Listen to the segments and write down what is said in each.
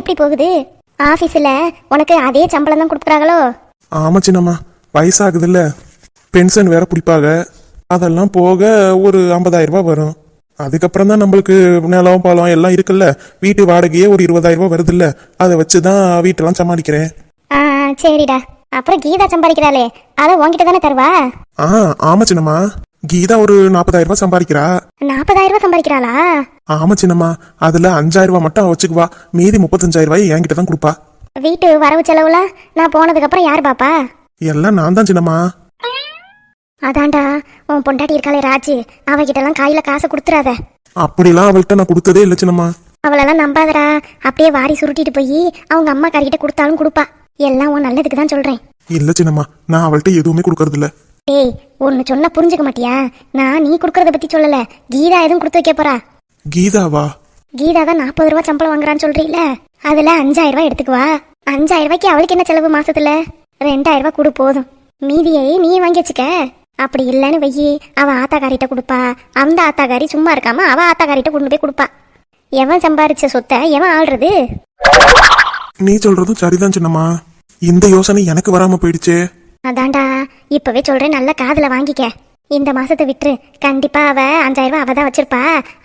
எப்படி போகுது? ஆஃபீஸில் உனக்கு அதே சம்பளம் தான் கொடுக்குறாங்களோ? ஆமா சின்னம்மா வயசாகுதுல்ல. பென்ஷன் வேற பிடிப்பாங்க. அதெல்லாம் போக ஒரு 50000 ரூபாய் வரும். அதுக்கப்புறம் தான் நம்மளுக்கு நிலம் பழம் எல்லாம் இருக்குல்ல. வீட்டு வாடகையே ஒரு 20000 ரூபாய் வருதுல்ல. அதை வச்சு தான் வீட்டெல்லாம் சமாளிக்கிறேன். ஆ, சரிடா. அப்புறம் கீதா சம்பாதிக்கிறாளே. அதை உன்கிட்ட தானே தருவா? ஆ ஆமா சின்னம்மா. கீதா ஒரு 40000 ரூபாய் சம்பாதிக்கிறா. நாற்பதாயிரம் ரூபாய் சம்பாதிக்கிறாளா? ஆமா சின்னம்மா. அதுல 5000 ரூபாய் மட்டும் வச்சுக்குவா. மீதி 35000 ரூபாய் என்கிட்ட தான் கொடுப்பா. வீட்டு வரவு செலவுலாம் நான் போனதுக்கப்புறம் யார் பாப்பா? எல்லாம் நான் தான் சின்னம்மா. அதான்டா உன் பொண்டாட்டி இருக்காளே ராஜு. அவகிட்டலாம் கையில் காசை கொடுத்துறாத. அப்படிலாம் அவள்கிட்ட நான் கொடுத்ததே இல்லை சின்னம்மா. அவளெல்லாம் நம்பாதடா. அப்படியே வாரி சுருட்டிட்டு போய் அவங்க அம்மா காரிக்கிட்ட கொடுத்தாலும் கொடுப்பா. எல்லாம் உன் நல்லதுக்கு தான் சொல்கிறேன் இல்ல சின்னம்மா. நான் அவள்கிட்ட எதுவுமே கொடுக்கறது இல்ல டேய் ஒன்று சொன்னா புரிஞ்சுக்க மாட்டியா? நான் நீ கொடுக்கறத பற்றி சொல்லலை. கீதா எதுவும் கொடுத்து வைக்க போறா? கீதாவா? கீதா தான் நாற்பது ரூபா சம்பளம் வாங்குறான்னு சொல்றீல அதுல அஞ்சாயிரம் ரூபாய் எடுத்துக்குவா அஞ்சாயிரம் ரூபாய்க்கு அவளுக்கு என்ன செலவு மாசத்துல? ரெண்டாயிரம் ரூபாய் கொடு போதும். மீதியை நீ வாங்கி வச்சுக்க. அப்படி இல்லைன்னு வையி அவ ஆத்தாக்காரிட்ட கொடுப்பா. அந்த ஆத்தாக்காரி சும்மா இருக்காம அவ ஆத்தாக்காரிட்ட கொண்டு போய் கொடுப்பா. எவன் சம்பாரிச்ச சொத்தை எவன் ஆள்றது? நீ சொல்றதும் சரிதான் சின்னம்மா. இந்த யோசனை எனக்கு வராம போயிடுச்சே. அதான்டா இப்பவே சொல்றேன் நல்ல காதுல வாங்கிக்க. இந்த மாசத்தை விட்டுரு. கண்டிப்பா அவ அஞ்சாயிரம் ரூபாய் அவ தான் வச்சிருப்பா.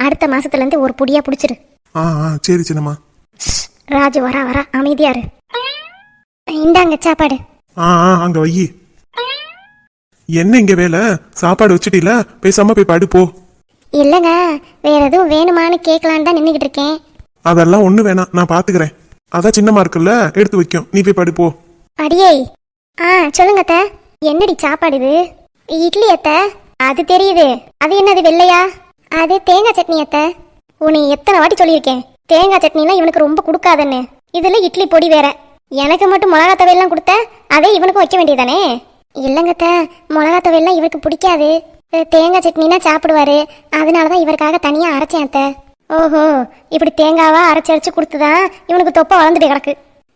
அடுத்த மாசத்துல இருந்து ஒரு புடியா புடிச்சிரு. ஆ ஆ சரி சின்னம்மா. ராஜு வரா வரா. அமைதியாரு இந்தாங்க சாப்பாடு. ஆ ஆ அங்க வை என்ன இங்க வேலை? சாப்பாடு வச்சுட்டீல? பேசாம போய் படு போ. இல்லைங்க வேற எதுவும் வேணுமான்னு கேட்கலான்னு தான் நின்றுக்கிட்டு இருக்கேன். அதெல்லாம் ஒண்ணு வேணாம். நான் பாத்துக்கிறேன். அதான் சின்னம்மா இருக்குல்ல எடுத்து வைக்கும். நீ போய் படு போ. அடியே. ஆ சொல்லுங்க அத்த. என்னடி சாப்பாடு இது? இட்லி அத்தை. அது தெரியுது. அது என்னது வெள்ளையா? அது தேங்காய் சட்னி அத்தை. உன்னை எத்தனை வாட்டி சொல்லியிருக்கேன். தேங்காய் சட்னிலாம் இவனுக்கு ரொம்ப கொடுக்காதன்னு. இதுல இட்லி பொடி வேற. எனக்கு மட்டும் மிளகா தவையெல்லாம் கொடுத்த அதே இவனுக்கும் வைக்க வேண்டியதானே இல்லைங்கத்த மிளகா தவையெல்லாம் இவருக்கு பிடிக்காது. தேங்காய் சட்னினா சாப்பிடுவாரு. அதனால தான் இவருக்காக தனியாக அரைச்சேன் அத்தை. ஓஹோ இப்படி தேங்காவா அரைச்சி அரைச்சு கொடுத்துதான் இவனுக்கு தொப்பை வளர்ந்துட்டு கிடக்கு.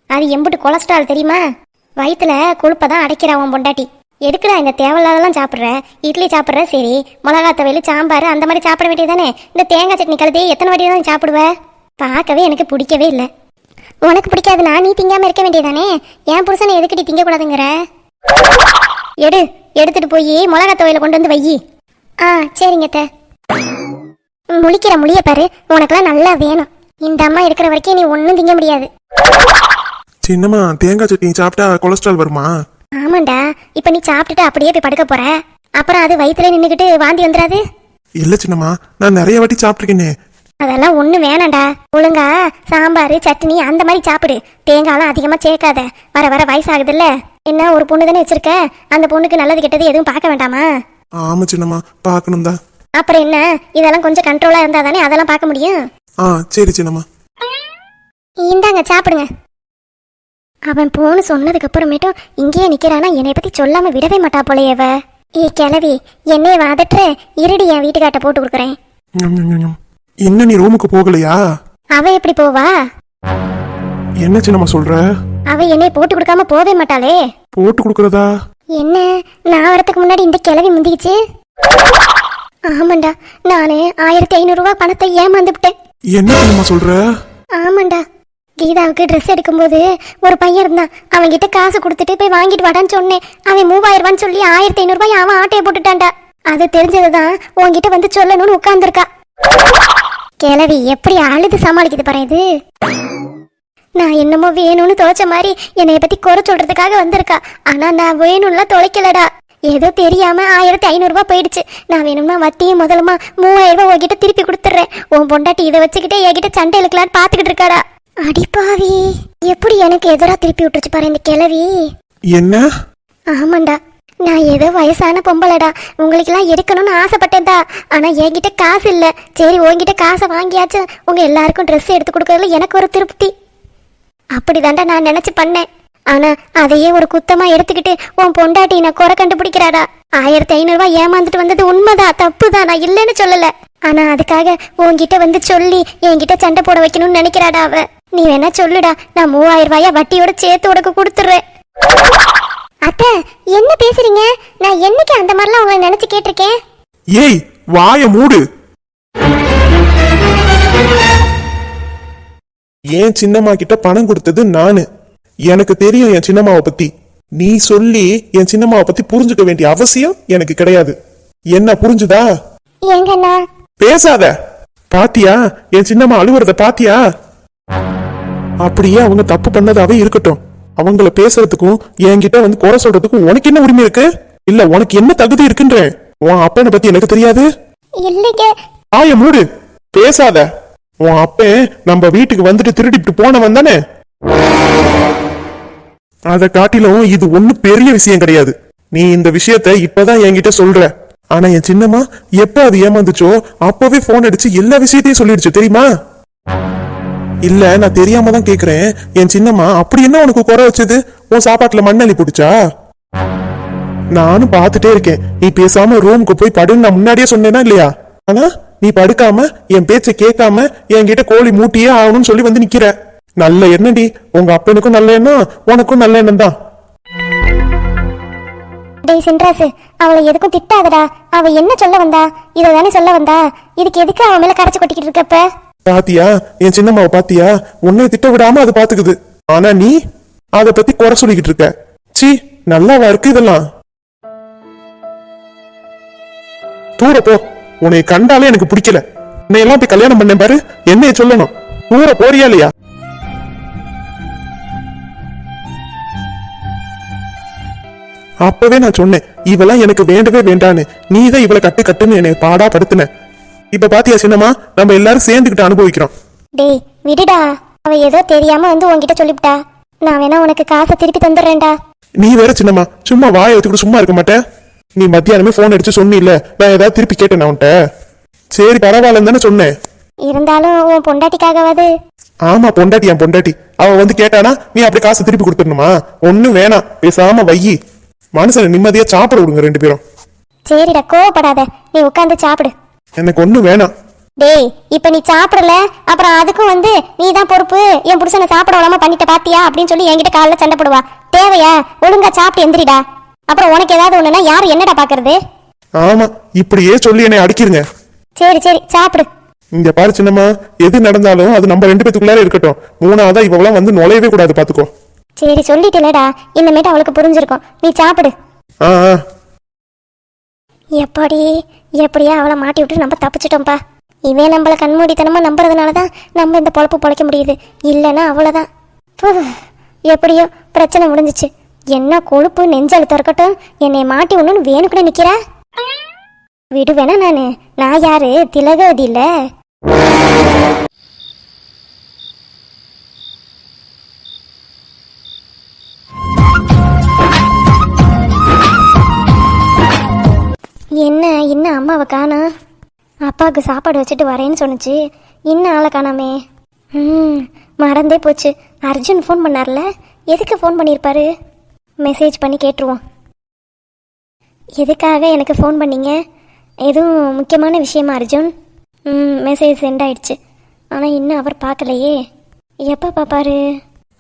அது எம்புட்டு கொலஸ்ட்ரால் தெரியுமா? வயிற்றுல கொழுப்பை தான் அடைக்கிறான் பொண்டாட்டி. எதுக்குடா இந்த தேவையில்லாதெல்லாம் சாப்பிட்ற? இட்லி சாப்பிட்ற? சரி. மிளகா துவையல் சாம்பார் அந்த மாதிரி சாப்பிட வேண்டியதானே இந்த தேங்காய் சட்னி கலத்தி எத்தனை வாட்டி தான் சாப்பிடுவ? பார்க்கவே எனக்கு பிடிக்கவே இல்லை. உனக்கு பிடிக்காதுன்னா நீ திங்காமல் இருக்க வேண்டியதானே என் புருஷனை எதுக்கிட்டி திங்கக்கூடாதுங்கிற? எடு. எடுத்துட்டு போய் மிளகா துவையில கொண்டு வந்து வையி ஆ சரிங்க அத்தை. முழிக்கிற முழிய பாரு. உனக்கெல்லாம் நல்லா வேணும். இந்த அம்மா இருக்கிற வரைக்கும் நீ ஒன்றும் திங்க முடியாது. சின்னம்மா தேங்காய் சட்னி சாப்பிட்டா கொலஸ்ட்ரால் வருமா? ஆமாண்டா இப்போ நீ சாப்பிட்டுட்டு அப்படியே போய் படுக்க போற. அப்புறம் அது வயித்துல நின்றுக்கிட்டு வாந்தி வந்துடாது இல்ல சின்னம்மா நான் நிறைய வாட்டி சாப்பிட்டுருக்கேனே. அதெல்லாம் ஒன்றும் வேணாம்டா ஒழுங்கா சாம்பார் சட்னி அந்த மாதிரி சாப்பிடு. தேங்காய்லாம் அதிகமாக சேர்க்காத. வர வர வயசாகுதுல்ல. என்ன ஒரு பொண்ணு தானே வச்சிருக்க? அந்த பொண்ணுக்கு நல்லது கெட்டது எதுவும் பார்க்க வேண்டாமா? ஆமா சின்னம்மா பார்க்கணும் தான். அப்புறம் என்ன? இதெல்லாம் கொஞ்சம் கண்ட்ரோலாக இருந்தால் தானே அதெல்லாம் பார்க்க முடியும்? ஆ சரி சின்னம்மா. இந்தாங்க சாப்பிடுங்க. அவன் போன்னு சொன்னதுக்கு அப்புறமேட்டும் இங்கேயே நிக்கிறானா? என்னை பத்தி சொல்லாம விடவே மாட்டா போலையவ ஏ கிளவி என்னைய வாதட்டுற இருடி என் வீட்டுக்காட்ட போட்டு கொடுக்குறேன். இன்னும் நீ ரூமுக்கு போகலையா? அவ எப்படி போவா? என்ன சின்னம்மா சொல்ற? அவ என்னைய போட்டு கொடுக்காம போவே மாட்டாளே. போட்டு கொடுக்கறதா? என்ன? நான் வரதுக்கு முன்னாடி இந்த கிளவி முந்திக்கிச்சு? ஆமாண்டா. நானு ஆயிரத்தி ஐநூறு ரூபாய் பணத்தை ஏமாந்து விட்டேன் என்ன சின்னம்மா சொல்ற? ஆமாண்டா. கீதாவுக்கு ட்ரெஸ் எடுக்கும்போது ஒரு பையன் இருந்தான். அவன்கிட்ட காசு கொடுத்துட்டு போய் வாங்கிட்டு வாடான்னு சொன்னேன். அவன் மூவாயிரம் ரூபான்னு சொல்லி ஆயிரத்தி ஐநூறு ரூபாய் அவன் ஆட்டையை போட்டுட்டான்டா. அது தெரிஞ்சதுதான் உன்கிட்ட வந்து சொல்லணும்னு உட்கார்ந்துருக்கா. கிழவி எப்படி அழுது சமாளிக்குது பாரு இது. நான் என்னமோ வேணும்னு தொலைச்ச மாதிரி என்னைய பத்தி குறை சொல்றதுக்காக வந்திருக்கா. ஆனா நான் வேணும்லாம் தொலைக்கலடா ஏதோ தெரியாம ஆயிரத்தி ஐநூறு போயிடுச்சு. நான் வேணும்னா வட்டியும் முதலுமா மூவாயிரம் ரூபாய் உன்கிட்ட திருப்பி கொடுத்துட்றேன். உன் பொண்டாட்டி இதை வச்சுக்கிட்டே என்கிட்ட சண்டை இழுக்கலான்னு பாத்துக்கிட்டு இருக்காடா. அடிப்பாவி எப்படி எனக்கு எதிரா திருப்பி விட்டுருச்சு பாரு இந்த கிழவி. என்ன? ஆமாண்டா. நான் ஏதோ வயசான பொம்பளைடா. உங்களுக்கெல்லாம் எடுக்கணும்னு ஆசைப்பட்டேன்டா. ஆனா என்கிட்ட காசு இல்ல. சரி உன்கிட்ட காசை வாங்கியாச்சும் உங்க எல்லாருக்கும் ட்ரெஸ் எடுத்து கொடுக்கறதுல எனக்கு ஒரு திருப்தி. அப்படிதான்டா நான் நினைச்சு பண்ணேன். ஆனா அதையே ஒரு குத்தமா எடுத்துக்கிட்டு உன் பொண்டாட்டி நான் குறை கண்டுபிடிக்கிறாடா. ஆயிரத்தி ஐநூறு ரூபாய் ஏமாந்துட்டு வந்தது உண்மைதான் தப்புதான் நான் இல்லைன்னு சொல்லல. ஆனா அதுக்காக உன்கிட்ட வந்து சொல்லி என்கிட்ட சண்டை போட வைக்கணும்னு நினைக்கிறாடா அவ. நீ வேணா சொல்லுடா நான் மூவாயிரம் ரூபாய வட்டியோட சேர்த்து உனக்கு கொடுத்துட்றேன் அத்தை என்ன பேசுறீங்க? நான் என்னைக்கு அந்த மாதிரிலாம் உங்களை நினைச்சு கேட்டிருக்கேன்? ஏய் வாய மூடு. ஏன் சின்னம்மா கிட்ட பணம் கொடுத்தது நானு. எனக்கு தெரியும் என் சின்னம்மாவை பத்தி. நீ சொல்லி என் சின்னம்மாவை பத்தி புரிஞ்சுக்க வேண்டிய அவசியம் எனக்கு கிடையாது. என்ன புரிஞ்சுதா? ஏங்கண்ணா பேசாத. பாத்தியா? என் சின்னம்மா அழுவுறத பாத்தியா? அப்படியே அவங்க தப்பு பண்ணதாவே இருக்கட்டும். அவங்கள பேசுறதுக்கும் என்கிட்ட வந்து குறை சொல்றதுக்கும் உனக்கு என்ன உரிமை இருக்கு? இல்ல உனக்கு என்ன தகுதி இருக்குன்றேன் உன் அப்பனை பத்தி எனக்கு தெரியாது? ஆய மூடு. பேசாத. உன் அப்பன் நம்ம வீட்டுக்கு வந்துட்டு திருடிட்டு போனவன் தானே? அத காட்டிலும் இது ஒண்ணும் பெரிய விஷயம் கிடையாது. நீ இந்த விஷயத்த இப்பதான் என்கிட்ட சொல்ற. ஆனா என் சின்னம்மா எப்ப அது ஏமாந்துச்சோ அப்பவே போன் அடிச்சு எல்லா விஷயத்தையும் சொல்லிடுச்சு தெரியுமா? இல்ல நான் தெரியாம தான் கேக்குறேன். என் சின்னம்மா அப்படி என்ன உனக்கு குறை வச்சது? உன் சாப்பாட்டுல மண்ணலி பிடிச்சா? நானும் பார்த்துட்டே இருக்கேன். நீ பேசாம ரூமுக்கு போய் படுன்னு நான் முன்னாடியே சொன்னேனா இல்லையா? ஆனா நீ படுக்காம என் பேச்ச கேட்காம என்கிட்ட கோழி மூட்டியே ஆகணும்னு சொல்லி வந்து நிக்கிற. நல்ல எண்ணடி உங்க அப்பனுக்கும் நல்ல எண்ணம் உனக்கும் நல்ல எண்ணம் தான். டேய் சின்ராசு அவளை எதுக்கும் திட்டாதடா. அவ என்ன சொல்ல வந்தா? இதை தானே சொல்ல வந்தா? இதுக்கு எதுக்கு அவன் மேல கரைச்சு கொட்டிக்கிட்டு இருக்கப்ப? பாத்தியா? என் சின்னம்மாவை பாத்தியா? உன்னை திட்ட விடாம அது பாத்துக்குது. ஆனா நீ அத பத்தி குறை சொல்லிக்கிட்டு இருக்க. சி நல்லாவா இருக்கு இதெல்லாம்? தூர போ. உன்னை கண்டாலே எனக்கு பிடிக்கல. உன்னை எல்லாம் போய் கல்யாணம் பண்ணேன் பாரு. என்னைய சொல்லணும். தூர போறியா இல்லையா? அப்பவே நான் சொன்னேன் இவெல்லாம் எனக்கு வேண்டவே வேண்டான்னு. நீ தான் இவளை கட்டு கட்டுன்னு என்னை பாடா படுத்துன. இப்ப பாத்தியா சின்னம்மா? நம்ம எல்லாரும் சேர்ந்துக்கிட்டு அனுபவிக்கிறோம். டேய் விடுடா. அவ ஏதோ தெரியாம வந்து உன்கிட்ட சொல்லிவிட்டா. நான் வேணா உனக்கு காசை திருப்பி தந்துடுறேன்டா. நீ வேற சின்னம்மா சும்மா வாயை வச்சுக்கிட்டு சும்மா இருக்க மாட்டே? நீ மத்தியானமே போன் அடிச்சு சொன்னில்ல நான் ஏதாவது திருப்பி கேட்டேன் உன்கிட்ட? சரி பரவாயில்லன்னு தானே சொன்னேன். இருந்தாலும் உன் பொண்டாட்டிக்காகவாது. ஆமா பொண்டாட்டி என் பொண்டாட்டி. அவ வந்து கேட்டானா நீ அப்படி காசு திருப்பி கொடுத்துடணுமா? ஒண்ணும் வேணாம் பேசாம வையி மனுஷனை நிம்மதியா சாப்பிட விடுங்க ரெண்டு பேரும். சரிடா கோவப்படாத. நீ உட்காந்து சாப்பிடு. எனக்கு ஒண்ணும் வேணாம். டேய் இப்ப நீ சாப்பிடல அப்புறம் அதுக்கும் வந்து நீ தான் பொறுப்பு. என் புருஷனை சாப்பிட விடாம பண்ணிட்ட பாத்தியா? அப்படின்னு சொல்லி என்கிட்ட காலைல சண்டை போடுவா. தேவையா? ஒழுங்கா சாப்பிட்டு எந்திரிடா. அப்புறம் உனக்கு ஏதாவது ஒண்ணுனா யாரு என்னடா பாக்குறது? ஆமா இப்படியே சொல்லி என்னை அடிக்கிருங்க சரி சரி சாப்பிடு. இங்க பாரு சின்னம்மா எது நடந்தாலும் அது நம்ம ரெண்டு பேத்துக்குள்ளார இருக்கட்டும். மூணாவதா இவெல்லாம் வந்து நுழையவே கூடாது பாத்துக்கோ. சரி சொல்லிட்டேலடா இனிமேட்டு அவளுக்கு புரிஞ்சிருக்கும். நீ சாப்பிடு. ஆ ஆ. எப்படி எப்படியா அவளை மாட்டி விட்டு நம்ம தப்பிச்சிட்டோம்ப்பா இவன் நம்மள கண்மூடித்தனமாக நம்புறதுனால தான் நம்ம இந்த பொழப்பு பொழைக்க முடியுது. இல்லைன்னா அவ்வளோதான் எப்படியோ பிரச்சனை முடிஞ்சிச்சு. என்ன கொழுப்பு நெஞ்சழுத்தம் இருக்கட்டும். என்னை மாட்டி ஒன்றுன்னு கூட நிற்கிறா விடுவேனா நான்? நான் யாரு? திலகவதி இல்லை என்ன என்ன அம்மாவை காணா? அப்பாவுக்கு சாப்பாடு வச்சுட்டு வரேன்னு சொன்னுச்சு. இன்னும் ஆளை காணாமே? ம் மறந்தே போச்சு. அர்ஜுன் ஃபோன் பண்ணார்ல? எதுக்கு ஃபோன் பண்ணியிருப்பாரு மெசேஜ் பண்ணி கேட்டுருவோம். எதுக்காக எனக்கு ஃபோன் பண்ணீங்க? எதுவும் முக்கியமான விஷயமா அர்ஜுன்? ம் மெசேஜ் சென்ட் ஆயிடுச்சு. ஆனால் இன்னும் அவர் பார்க்கலையே. எப்போ பார்ப்பாரு?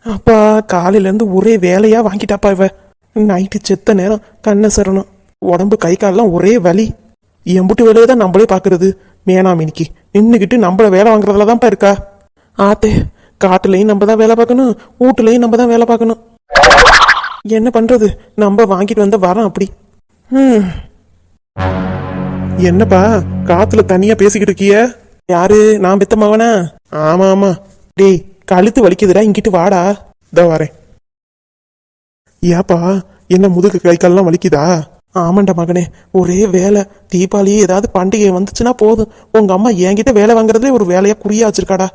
அப்பா காலையிலேருந்து ஒரே வேலையாக வாங்கிட்டாப்பா இவ. நைட்டு செத்த நேரம் கண்ணை சரணும். உடம்பு கை காலெல்லாம் ஒரே வலி. எம்புட்டு வேலையை தான் நம்மளே பார்க்கறது. மேனா மினிக்கு. நின்றுக்கிட்டு நம்மள வேலை வாங்குறதுல தான்ப்பா இருக்கா? ஆத்தே காட்டுலையும் நம்ம தான் வேலை பார்க்கணும் வீட்டுலையும் நம்ம தான் வேலை பார்க்கணும். என்ன பண்றது? நம்ம வாங்கிட்டு வந்த வரோம் அப்படி. என்னப்பா காத்துல தனியா பேசிக்கிட்டு இருக்கிய? யாரு? நான் பெத்த மவனா? ஆமா ஆமா. டேய் கழுத்து வலிக்குதுடா இங்கிட்டு வாடா. இதோ வரேன். ஏப்பா என்ன முதுகு கை கால்லாம் வலிக்குதா? ஆமாண்டா மகனே ஒரே வேலை. தீபாவளி ஏதாவது பண்டிகை வந்துச்சுன்னா போதும். உங்க அம்மா என்கிட்ட வேலை வாங்குறதுலே ஒரு வேலையா குறியா வச்சிருக்காடா.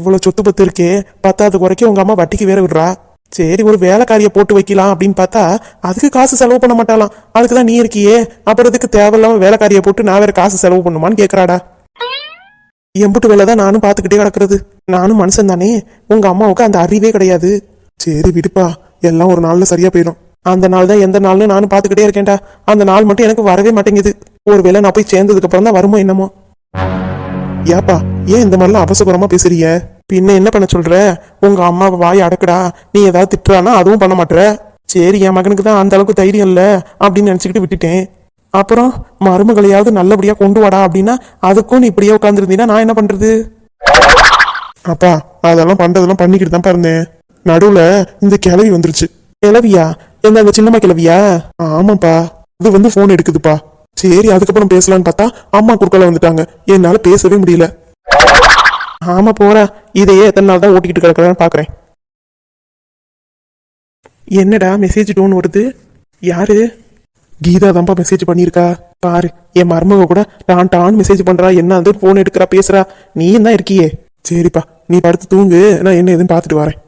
இவ்வளவு சொத்து பத்து இருக்கே பத்தாவது குறைக்க உங்க அம்மா வட்டிக்கு வேற விடுறா. சரி ஒரு வேலைக்காரிய போட்டு வைக்கலாம் அப்படின்னு பார்த்தா அதுக்கு காசு செலவு பண்ண மாட்டாளாம். அதுக்கு தான் நீ இருக்கியே. அப்புறம் இதுக்கு தேவையில்லாம வேலைக்காரிய போட்டு நான் வேற காசு செலவு பண்ணுமான்னு கேக்குறாடா. எம்புட்டு வேலை தான் நானும் பார்த்துக்கிட்டே கிடக்குறது. நானும் மனுஷன் தானே உங்க அம்மாவுக்கு அந்த அறிவே கிடையாது. சரி விடுப்பா. எல்லாம் ஒரு நாள்ல சரியா போயிடும். அந்த நாள் தான் எந்த நாள்னு நானும் பார்த்துக்கிட்டே இருக்கேன்டா. அந்த நாள் மட்டும் எனக்கு வரவே மாட்டேங்குது. ஒருவேளை நான் போய் சேர்ந்ததுக்கு அப்புறம் தான் வருமோ என்னமோ. ஏப்பா ஏன் இந்த மாதிரிலாம் அவசகுரமா பேசுறீங்க? பின்ன என்ன பண்ண சொல்ற? உங்க அம்மாவை வாய் அடக்குடா. நீ ஏதாவது திட்டுறானா அதுவும் பண்ண மாட்டுற சரி என் மகனுக்கு தான் அந்த அளவுக்கு தைரியம் இல்ல அப்படின்னு நினைச்சுக்கிட்டு விட்டுட்டேன். அப்புறம் மருமகளையாவது நல்லபடியா கொண்டு வாடா அப்படின்னா அதுக்கும் நீ இப்படியே உட்காந்துருந்தீங்கன்னா நான் என்ன பண்றது? அப்பா அதெல்லாம் பண்றதெல்லாம் பண்ணிக்கிட்டு தான் இருந்தேன். நடுவுல இந்த கிளவி வந்துருச்சு. கிளவியா? எந்த அந்த சின்னம்மா கிளவியா ஆமாப்பா இது வந்து போன் எடுக்குதுப்பா. சரி அதுக்கப்புறம் பேசலாம்னு பார்த்தா அம்மா குறுக்கால வந்துட்டாங்க. என்னால பேசவே முடியல. ஆமா போற. இதையே எத்தனை நாள் தான் ஓட்டிக்கிட்டு கிடக்குறேன்னு பாக்குறேன். என்னடா மெசேஜ் டோன் வருது? யாரு? கீதா தான்ப்பா மெசேஜ் பண்ணியிருக்கா. பாரு என் மருமக கூட டான் டான் மெசேஜ் பண்றா. என்ன அது போன் எடுக்கிறா பேசுறா. நீயும் தான் இருக்கியே. சரிப்பா நீ படுத்து தூங்கு. நான் என்ன எதுன்னு பார்த்துட்டு வரேன்.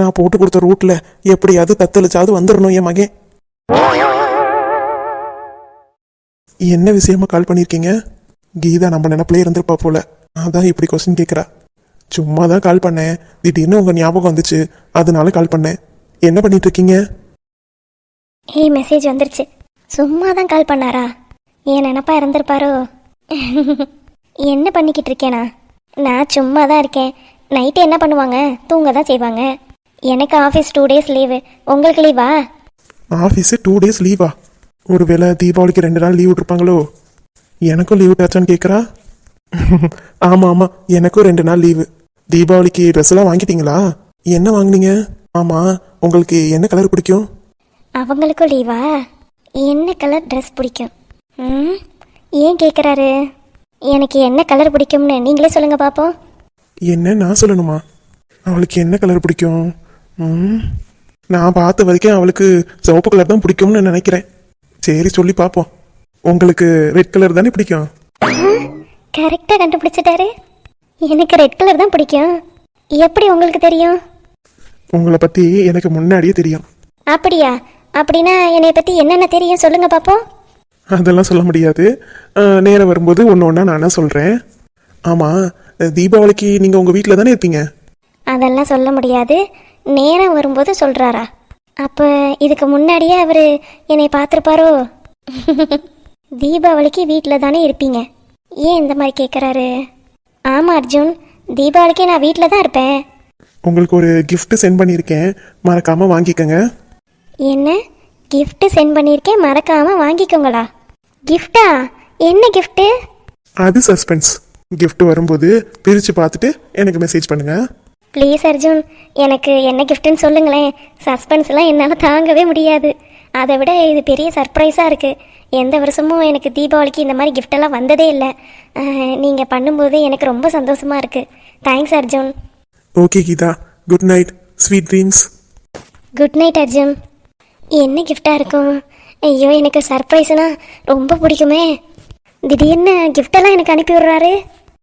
நான் போட்டு கொடுத்த ரூட்ல எப்படியாவது தத்தளிச்சாவது வந்துடணும் என் மகன். என்ன விஷயமா கால் பண்ணியிருக்கீங்க கீதா நம்ம நினப்பிலே இருந்திருப்பா போல. அதான் இப்படி கொஸ்டின் கேட்குறா சும்மா தான் கால் பண்ணேன். திடீர்னு உங்க ஞாபகம் வந்துச்சு. அதனால கால் பண்ணேன். என்ன பண்ணிட்டு இருக்கீங்க ஏய் மெசேஜ் வந்துருச்சு. சும்மா தான் கால் பண்ணாரா? என் நினப்பா இருந்திருப்பாரோ? என்ன பண்ணிக்கிட்டு இருக்கேனா? நான் சும்மா தான் இருக்கேன். நைட்டு என்ன பண்ணுவாங்க? தூங்க தான் செய்வாங்க. எனக்கு ஆஃபீஸ் டூ டேஸ் லீவு உங்களுக்கு லீவா ஆஃபீஸு டூ டேஸ் லீவா ஒருவேளை தீபாவளிக்கு ரெண்டு நாள் லீவ் விட்டுருப்பாங்களோ? எனக்கும் லீவ் விட்டாச்சான்னு கேட்குறா ஆமாம் ஆமாம் எனக்கும் ரெண்டு நாள் லீவு தீபாவளிக்கு ட்ரெஸ் எல்லாம் வாங்கிட்டீங்களா? என்ன வாங்குனீங்க? ஆமாம் உங்களுக்கு என்ன கலர் பிடிக்கும்? அவங்களுக்கும் லீவா என்ன கலர் ட்ரெஸ் பிடிக்கும்? ம் ஏன் கேட்குறாரு எனக்கு என்ன கலர் பிடிக்கும்னு நீங்களே சொல்லுங்க பார்ப்போம் என்ன நான் சொல்லணுமா? அவளுக்கு என்ன கலர் பிடிக்கும்? நான் பார்த்த வரைக்கும் அவளுக்கு சிவப்பு கலர் தான் பிடிக்கும்னு நினைக்கிறேன். சரி சொல்லி பார்ப்போம். உங்களுக்கு ரெட் கலர் தானே பிடிக்கும்? கரெக்டாக கண்டுபிடிச்சிட்டாரு. எனக்கு ரெட் கலர் தான் பிடிக்கும். எப்படி உங்களுக்கு தெரியும்? உங்களை பற்றி எனக்கு முன்னாடியே தெரியும். அப்படியா? அப்படின்னா என்னை பற்றி என்னென்ன தெரியும் சொல்லுங்க பார்ப்போம் அதெல்லாம் சொல்ல முடியாது. அஹ், நேரம் வரும்போது ஒன்று ஒன்றா நானே சொல்கிறேன் ஆமாம் தீபாவளிக்கு நீங்கள் உங்கள் வீட்டில் தானே இருப்பீங்க? அதெல்லாம் சொல்ல முடியாது. நேரம் வரும்போது சொல்கிறாரா அப்போ இதுக்கு முன்னாடியே அவர் என்னை பார்த்துருப்பாரோ? தீபாவளிக்கு வீட்டில் தானே இருப்பீங்க. ஏன் இந்த மாதிரி கேட்குறாரு ஆமாம் அர்ஜுன். தீபாவளிக்கு நான் வீட்டில் தான் இருப்பேன். உங்களுக்கு ஒரு gift சென்ட் பண்ணியிருக்கேன். மறக்காமல் வாங்கிக்கோங்க. என்ன? gift சென்ட் பண்ணியிருக்கேன் மறக்காமல் வாங்கிக்கோங்களா? கிஃப்டா என்ன கிஃப்ட்டு அது சஸ்பென்ஸ் gift வரும்போது பிரித்து பார்த்துட்டு எனக்கு மெசேஜ் பண்ணுங்கள் ப்ளீஸ் அர்ஜுன் எனக்கு என்ன கிஃப்ட்டுன்னு சொல்லுங்களேன். சஸ்பென்ஸ்லாம் என்னால் தாங்கவே முடியாது. அதை விட இது பெரிய சர்ப்ரைஸாக இருக்குது எந்த வருஷமும் எனக்கு தீபாவளிக்கு இந்த மாதிரி gift-எல்லாம் வந்ததே இல்லை. நீங்கள் பண்ணும்போது எனக்கு ரொம்ப சந்தோஷமாக இருக்குது thanks Arjun. Okay Geetha. Good night sweet dreams good night Arjun. என்ன கிஃப்டாக இருக்கும்? ஐயோ எனக்கு சர்ப்ரைஸ்னா ரொம்ப பிடிக்குமே. திடீர்னு gift-எல்லாம் எனக்கு அனுப்பி விடுறாரு.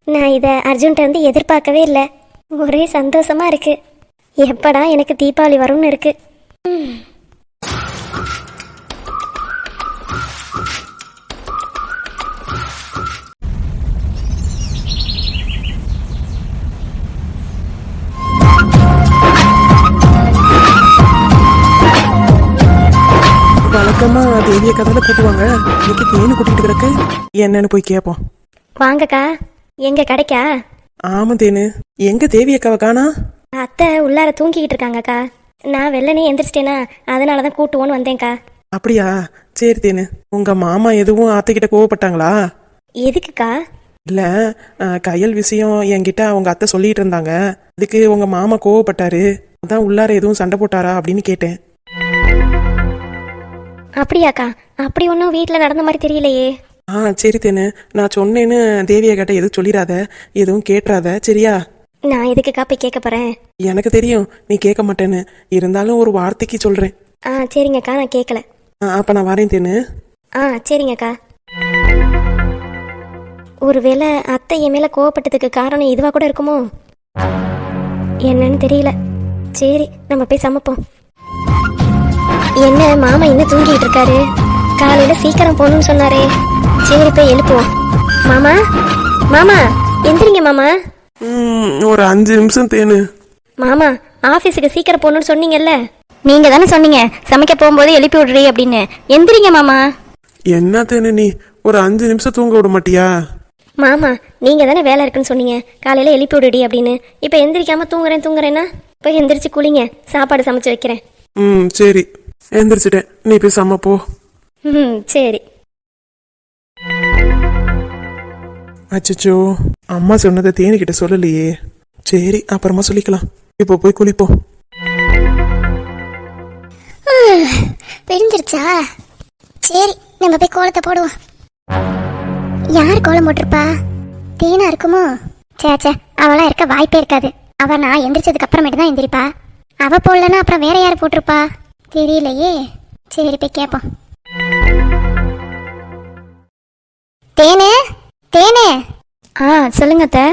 நான் இதை அர்ஜுன்ட்ட வந்து எதிர்பார்க்கவே இல்லை. ஒரே சந்தோஷமா இருக்கு. எப்படா எனக்கு தீபாவளி வரும்னு இருக்கு. வழக்கமா தேவிய கதையில கூட்டுவாங்க இன்னைக்கு தேனு கூட்டிட்டு கிடக்கு. என்னன்னு போய் கேட்போம் வாங்கக்கா. எங்க கடைக்கா? ஆமா தேனு. எங்க தேவி அக்காவை காணா? அத்தை உள்ளார தூங்கிக்கிட்டு இருக்காங்கக்கா. நான் வெள்ளனே எந்திரிச்சிட்டேனா அதனால தான் கூட்டுவோன்னு வந்தேன்க்கா. அப்படியா? சரி தேனு. உங்க மாமா எதுவும் அத்தைக்கிட்ட கோவப்பட்டாங்களா? எதுக்குக்கா? இல்ல அஹ், கையல் விஷயம் என்கிட்ட அவங்க அத்தை சொல்லிட்டு இருந்தாங்க. அதுக்கு உங்க மாமா கோவப்பட்டாரு. அதான் உள்ளார எதுவும் சண்டை போட்டாரா அப்படின்னு கேட்டேன். அப்படியாக்கா. அப்படி ஒன்றும் வீட்டில் நடந்த மாதிரி தெரியலையே. ஆ சரி தேனு. நான் சொன்னேன்னு தேவிய கிட்ட எதுவும் சொல்லிடாத எதுவும் கேட்டுறாத சரியா? நான் எதுக்குக்கா போய் கேட்க போகிறேன் எனக்கு தெரியும். நீ கேட்க மாட்டேன்னு. இருந்தாலும் ஒரு வார்த்தைக்கு சொல்றேன். ஆ சரிங்கக்கா. நான் கேட்கல. ஆ, அப்ப நான் வரேன் தேனு. ஆ சரிங்கக்கா. ஒருவேளை அத்தை என் மேல கோவப்பட்டதுக்கு காரணம் இதுவா கூட இருக்குமோ? என்னன்னு தெரியல. சரி நம்ம போய் சமைப்போம். என்ன மாமா இன்னும் தூங்கிட்டு இருக்காரு? காலையில சீக்கிரம் போகணும்னு சொன்னாரே. சரி போய் எழுப்புவோம். மாமா மாமா எந்திரிங்க மாமா. ம், ஒரு அஞ்சு நிமிஷம் தேனு. மாமா ஆபீஸுக்கு சீக்கிரம் போகணும்னு சொன்னீங்கல்ல? நீங்க தானே சொன்னீங்க சமைக்க போகும்போது எழுப்பி விடுறீ அப்படின்னு. எந்திரிங்க மாமா. என்ன தேனு நீ? ஒரு அஞ்சு நிமிஷம் தூங்க விட மாட்டியா? மாமா நீங்க தானே வேலை இருக்குன்னு சொன்னீங்க. காலையில எழுப்பி விடுடி அப்படின்னு. இப்போ எந்திரிக்காம தூங்குறேன் தூங்குறேன்னா? போய் எந்திரிச்சு குளிங்க சாப்பாடு சமைச்சு வைக்கிறேன். ம் சரி. எந்திரிச்சிட்டேன். நீ போய் சம்ம போ. ம் சரி. அச்சச்சோ அம்மா சொன்னதை தேனிக்கிட்ட சொல்லலையே. சரி அப்புறமா சொல்லிக்கலாம். இப்போ போய் குளிப்போம். பிரிஞ்சிருச்சா சரி நம்ம போய் கோலத்தை போடுவோம். யார் கோலம் போட்டிருப்பா? தேனா இருக்குமோ? சே சே அவளாம் இருக்க வாய்ப்பே இருக்காது. அவ நான் எந்திரிச்சதுக்கு அப்புறமேட்டு தான் எந்திரிப்பா. அவ போடலன்னா அப்புறம் வேற யார் போட்டிருப்பா? தெரியலையே. சரி போய் கேட்போம் தேனே தேனே. ஆ சொல்லுங்க அத்தை.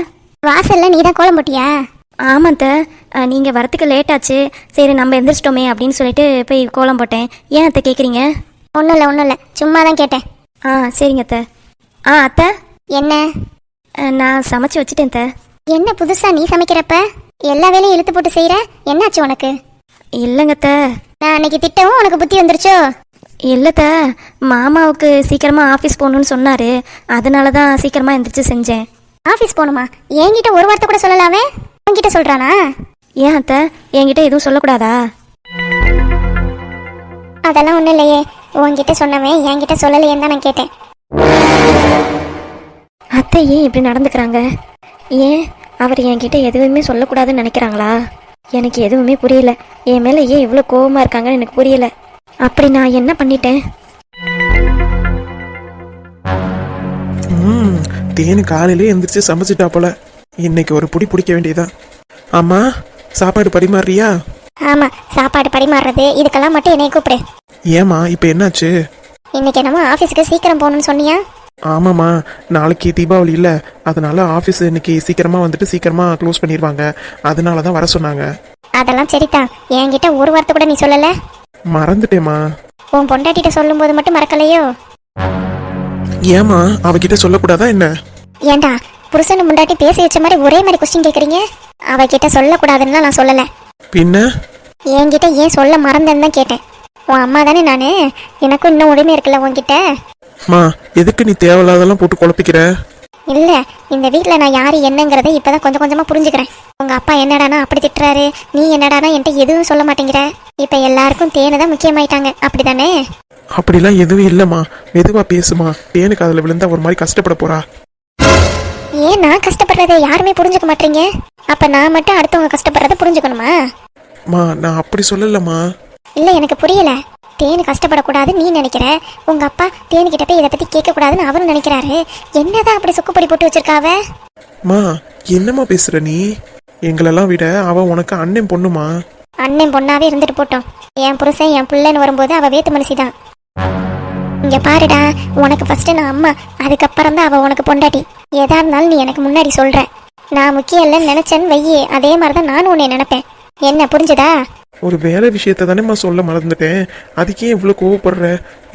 வாசல்ல நீ தான் கோலம் போட்டியா? ஆமாம் அத்தை. அஹ், நீங்க வரத்துக்கு லேட் ஆச்சு சரி நம்ம எந்திரிச்சிட்டோமே அப்படின்னு சொல்லிட்டு போய் கோலம் போட்டேன். ஏன் அத்தை கேட்குறீங்க ஒன்றும் இல்லை ஒன்றும் இல்லை. சும்மா தான் கேட்டேன். ஆ சரிங்க அத்தை. ஆ அத்தை. என்ன? நான் சமைச்சு வச்சுட்டேன் அத்தை. என்ன புதுசா நீ சமைக்கிறப்ப? எல்லா வேலையும் இழுத்து போட்டு செய்யற என்னாச்சு உனக்கு? இல்லைங்க அத்தை. நான் அன்னைக்கு திட்டவும் உனக்கு புத்தி வந்துருச்சோ? இல்லைத்த மாமாவுக்கு சீக்கிரமா ஆஃபீஸ் போகணுன்னு சொன்னாரு. அதனால தான் சீக்கிரமா எந்திரிச்சு செஞ்சேன். ஆபீஸ் போகணுமா? என்கிட்ட ஒரு வார்த்தை கூட சொல்லலாமே? உன்கிட்ட சொல்றானா? ஏன் அத்தை? என்கிட்ட எதுவும் சொல்லக்கூடாதா? அதெல்லாம் ஒண்ணும் இல்லையே. உன்கிட்ட சொன்னவன் என்கிட்ட சொல்லலையேன்னு தான் நான் கேட்டேன். அத்தை ஏன் இப்படி நடந்துக்கிறாங்க? ஏன் அவர் என்கிட்ட எதுவுமே சொல்லக்கூடாதுன்னு நினைக்கிறாங்களா? எனக்கு எதுவுமே புரியல. என் மேலே ஏன் இவ்வளோ கோவமா இருக்காங்கன்னு எனக்கு புரியல. அப்படி நான் என்ன பண்ணிட்டேன்? ம் தேனு காலையிலே எந்திரிச்சு சமைச்சிட்டா போல. இன்னைக்கு ஒரு புடி பிடிக்க வேண்டியதான் அம்மா சாப்பாடு பரிமாறியா ஆமா சாப்பாடு பரிமாறுறது. இதுக்கெல்லாம் மட்டும் என்னை கூப்பிடு. ஏம்மா இப்போ என்னாச்சு? இன்னைக்கு என்னமோ ஆபீஸ்க்கு சீக்கிரம் போகணும்னு சொன்னியா? ஆமாம்மா நாளைக்கு தீபாவளி இல்லை. அதனால ஆஃபீஸ் இன்னைக்கு சீக்கிரமா வந்துட்டு சீக்கிரமா க்ளோஸ் பண்ணிடுவாங்க அதனால தான் வர சொன்னாங்க. அதெல்லாம் சரிதான். என்கிட்ட ஒரு வார்த்தை கூட நீ சொல்லல. மறந்துட்டேம்மா. உன் பொண்டாட்டிட்ட சொல்லும்போது மட்டும் மறக்கலையோ? ஏம்மா அவகிட்ட சொல்லக்கூடாதா என்ன? ஏண்டா புருஷன் முண்டாட்டி பேசி வச்ச மாதிரி ஒரே மாதிரி கொஸ்டின் கேக்குறீங்க? அவகிட்ட சொல்லக்கூடாதுன்னு நான் சொல்லல. பின்ன? என்கிட்ட ஏன் சொல்ல மறந்தேன்னு தான் கேட்டேன். உன் அம்மா தானே நானு? எனக்கும் இன்னும் உரிமை இருக்குல்ல உன்கிட்ட? மா எதுக்கு நீ தேவையில்லாதெல்லாம் போட்டு குழப்பிக்கிற? இல்ல இந்த வீட்ல நான் யாரு என்னங்கறத இப்பதான் கொஞ்சம் கொஞ்சமா புரிஞ்சுக்கிறேன். உங்க அப்பா என்னடானா அப்படி திட்டுறாரு? நீ என்னடானா என்கிட்ட எதுவும் சொல்ல மாட்டேங்கிற? இப்ப எல்லாருக்கும் தேனு தான் முக்கியமாயிட்டாங்க. அப்படிதானே? அப்படிலாம் எதுவும் இல்லைம்மா. மெதுவா பேசுமா. தேனுக்கு அதில் விழுந்தா ஒரு மாதிரி கஷ்டப்பட போறா. ஏன் நான் கஷ்டப்படுறதை யாருமே புரிஞ்சுக்க மாட்டீங்க? அப்ப நான் மட்டும் அடுத்தவங்க கஷ்டப்படுறத புரிஞ்சுக்கணுமா? மா நான் அப்படி சொல்லலம்மா. இல்ல எனக்கு புரியல. தேனு கஷ்டப்படக்கூடாது நீ நினைக்கிற? உங்க அப்பா தேனு கிட்ட போய் இதை பத்தி கேட்க கூடாதுன்னு அவரும் நினைக்கிறாரு. என்னதான் அப்படி சுக்குப்படி போட்டு வச்சிருக்காவ? மா என்னம்மா பேசுற நீ? எங்களெல்லாம் விட அவ உனக்கு அண்ணன் பொண்ணுமா? அண்ணன் பொண்ணாவே இருந்துட்டு போட்டோம். என் புருஷன் என் பிள்ளைன்னு வரும்போது அவ வேத்து மனுஷிதான். இங்க பாருடா உனக்கு ஃபர்ஸ்ட் நான் அம்மா அதுக்கப்புறம் தான் அவ உனக்கு பொண்டாட்டி. எதா இருந்தாலும் நீ எனக்கு முன்னாடி சொல்ற. நான் முக்கியம் இல்லைன்னு நினைச்சேன்னு வையே அதே மாதிரிதான் நானும் உன்னை நினைப்பேன். என்ன புரிஞ்சுதா? ஒரு வேலை விஷயத்த தானேம்மா சொல்ல மறந்துட்டேன். அதுக்கே இவ்வளோ கோவப்படுற.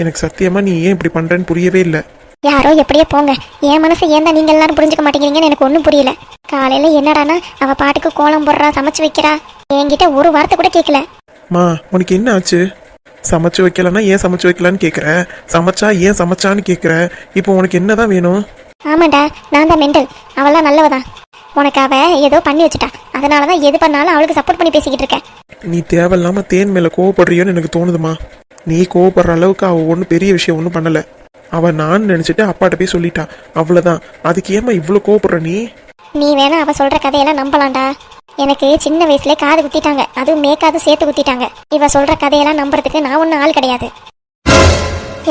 எனக்கு சத்தியமா நீ ஏன் இப்படி பண்றேன்னு புரியவே இல்லை. யாரோ எப்படியே போங்க. என் மனசை ஏன் நீங்க எல்லாரும் புரிஞ்சுக்க மாட்டேங்கிறீங்கன்னு எனக்கு ஒன்றும் புரியல. காலையில என்னடானா அவ பாட்டுக்கு கோலம் போடுறா சமைச்சு வைக்கிறா. என்கிட்ட ஒரு வார்த்தை கூட கேட்கல மா உனக்கு என்ன ஆச்சு? சமைச்சு வைக்கலன்னா ஏன் சமைச்சு வைக்கலான்னு கேட்குற சமைச்சா ஏன் சமைச்சான்னு கேட்குற இப்போ உனக்கு என்னதான் வேணும்? ஆமாண்டா நான் தான் மெண்டல். அவளாம் நல்லவதான். உனக்கு அவ ஏதோ பண்ணி வச்சுட்டா. அதனால தான் எது பண்ணாலும் அவளுக்கு சப்போர்ட் பண்ணி பேசிக்கிட்டு இருக்கேன். நீ தேவையில்லாம தேன் மேல கோவப்படுறியோன்னு எனக்கு தோணுதுமா. நீ கோவப்படுற அளவுக்கு அவ ஒன்றும் பெரிய விஷயம் ஒன்றும் பண்ணல. அவ நான் நினைச்சிட்டு அப்பாட்ட போய் சொல்லிட்டா. அவ்வளவுதான். அதுக்கு ஏமா இவ்வளோ கோவப்படுற நீ? நீ வேணா அவ சொல்ற கதையெல்லாம் நம்பலாம்டா. எனக்கு சின்ன வயசுல காது குத்திட்டாங்க. அதுவும் மேக்காது சேர்த்து குத்திட்டாங்க. இவ சொல்ற கதையெல்லாம் நம்புறதுக்கு நான் ஒன்றும் ஆள் கிடையாது.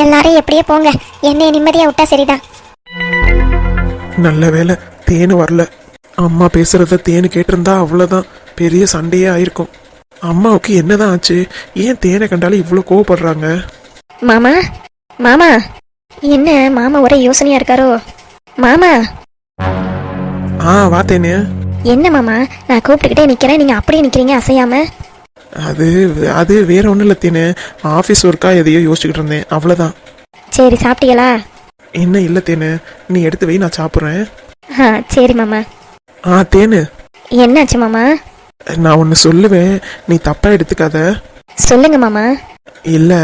எல்லாரும் எப்படியே போங்க. என்னைய நிம்மதியா விட்டா சரிதான். நல்ல வேலை தேனு வரல. அம்மா பேசுறத தேனு கேட்டிருந்தா அவ்வளவுதான். பெரிய சண்டையே ஆயிருக்கும். அம்மாவுக்கு என்னதான் ஆச்சு? ஏன் தேனை கண்டாலும் இவ்வளோ கோவப்படுறாங்க? மாமா மாமா என்ன மாமா ஒரே யோசனையா இருக்காரோ? மாமா. ஆ வா தேனு. என்ன மாமா நான் கூப்பிட்டுக்கிட்டே நிக்கிறேன். நீங்க அப்படியே நிக்கிறீங்க அசையாம? அது அது வேற ஒன்றும் இல்லை தேனு. ஆஃபீஸ் ஒர்க்கா எதையோ யோசிச்சுக்கிட்டு இருந்தேன். அவ்வளோதான் சரி சாப்பிட்டீங்களா? என்ன இல்லை தேனு நீ எடுத்து வை நான் சாப்பிட்றேன். ஆ சரி மாமா. ஆ தேனு. என்னாச்சு மாமா? நான் ஒன்று சொல்லுவேன் நீ தப்பா எடுத்துக்காத. சொல்லுங்க மாமா. இல்லை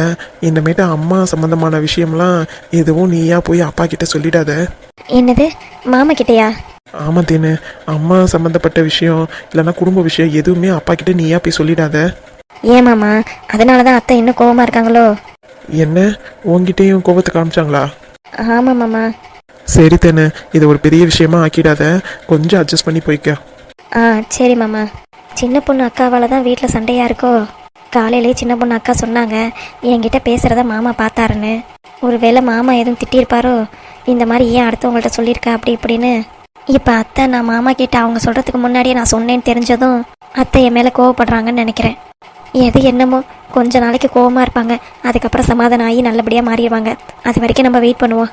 இனிமேட்டு அம்மா சம்பந்தமான விஷயம்லாம் எதுவும் நீயா போய் அப்பா கிட்ட சொல்லிடாத. என்னது? மாமா கிட்டயா? ஆமா தேனு அம்மா சம்பந்தப்பட்ட விஷயம் இல்லைன்னா குடும்ப விஷயம் எதுவுமே அப்பா கிட்ட நீயா போய் சொல்லிடாத. ஏன் மாமா? அதனால தான் அத்தை இன்னும் கோவமா இருக்காங்களோ? என்ன? உன்கிட்டயும் கோபத்தை காமிச்சாங்களா? ஆமா மாமா. சரி தானே இதை ஒரு பெரிய விஷயமா ஆக்கிடாத. கொஞ்சம் அட்ஜஸ்ட் பண்ணி போய்க்க. ஆ சரி மாமா. சின்ன பொண்ணு அக்காவால் தான் வீட்டில் சண்டையாக இருக்கோ? காலையிலே சின்ன பொண்ணு அக்கா சொன்னாங்க என்கிட்ட பேசுகிறத மாமா பார்த்தாருன்னு. ஒருவேளை மாமா எதுவும் திட்டியிருப்பாரோ? இந்த மாதிரி ஏன் அடுத்தவங்கள்ட்ட சொல்லியிருக்க? அப்படி இப்படின்னு. இப்போ அத்தை நான் மாமா கிட்ட அவங்க சொல்கிறதுக்கு முன்னாடியே நான் சொன்னேன்னு தெரிஞ்சதும் அத்தை என் மேலே கோவப்படுறாங்கன்னு நினைக்கிறேன். எது என்னமோ கொஞ்ச நாளைக்கு கோவமாக இருப்பாங்க. அதுக்கப்புறம் சமாதானம் ஆகி நல்லபடியாக மாறிடுவாங்க. அது வரைக்கும் நம்ம வெயிட் பண்ணுவோம்.